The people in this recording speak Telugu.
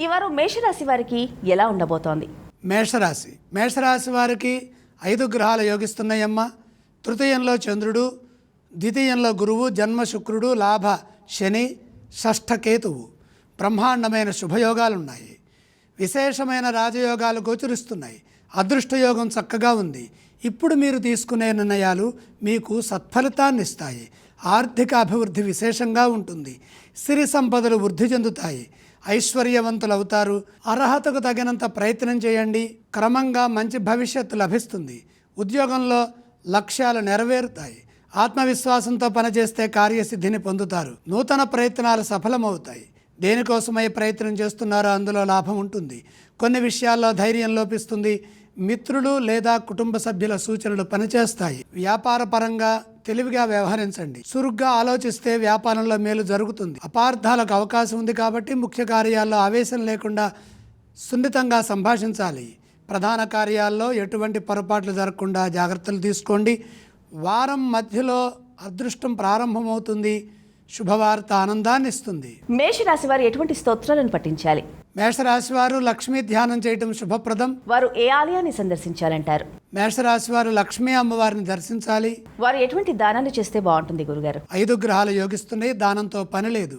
ఈ వారం మేషరాశి వారికి ఎలా ఉండబోతోంది? మేషరాశి. మేషరాశి వారికి ఐదు గ్రహాలు యోగిస్తున్నాయమ్మ. తృతీయంలో చంద్రుడు ద్వితీయంలో గురువు జన్మ శుక్రుడు లాభ శని షష్ఠ కేతువు. బ్రహ్మాండమైన శుభయోగాలు ఉన్నాయి విశేషమైన రాజయోగాలు గోచరిస్తున్నాయి. అదృష్టయోగం చక్కగా ఉంది. ఇప్పుడు మీరు తీసుకునే నిర్ణయాలు మీకు సత్ఫలితాన్ని ఇస్తాయి. ఆర్థిక అభివృద్ధి విశేషంగా ఉంటుంది. సిరి సంపదలు వృద్ధి చెందుతాయి. ఐశ్వర్యవంతులు అవుతారు అర్హతకు తగినంత ప్రయత్నం చేయండి. క్రమంగా మంచి భవిష్యత్తు లభిస్తుంది. ఉద్యోగంలో లక్ష్యాలు నెరవేరుతాయి. ఆత్మవిశ్వాసంతో పనిచేస్తే కార్యసిద్ధిని పొందుతారు. నూతన ప్రయత్నాలు సఫలమవుతాయి. దేనికోసమై ప్రయత్నం చేస్తున్నారో అందులో లాభం ఉంటుంది. కొన్ని విషయాల్లో ధైర్యం లోపిస్తుంది. మిత్రులు లేదా కుటుంబ సభ్యుల సూచనలు పనిచేస్తాయి. వ్యాపార పరంగా తెలివిగా వ్యవహరించండి. చురుగ్గా ఆలోచిస్తే వ్యాపారంలో మేలు జరుగుతుంది. అపార్థాలకు అవకాశం ఉంది కాబట్టి ముఖ్య కార్యాల్లో ఆవేశం లేకుండా సున్నితంగా సంభాషించాలి. ప్రధాన కార్యాల్లో ఎటువంటి పొరపాట్లు జరగకుండా జాగ్రత్తలు తీసుకోండి. వారం మధ్యలో అదృష్టం ప్రారంభమవుతుంది. శుభవార్త ఆనందాన్ని ఇస్తుంది మేషరాశి వారు ఎటువంటి స్తోత్రాలను పఠించాలి? మేషరాశి వారు లక్ష్మీ ధ్యానం చేయటం శుభప్రదం. వారు ఏ ఆలయాన్ని సందర్శించాలంటారు? మేషరాశి వారు లక్ష్మీ అమ్మవారిని దర్శించాలి. వారు ఎటువంటి దానాలు చేస్తే బాగుంటుంది గురుగారు? ఐదు గ్రహాలు యోగిస్తున్నాయి దానంతో పని లేదు.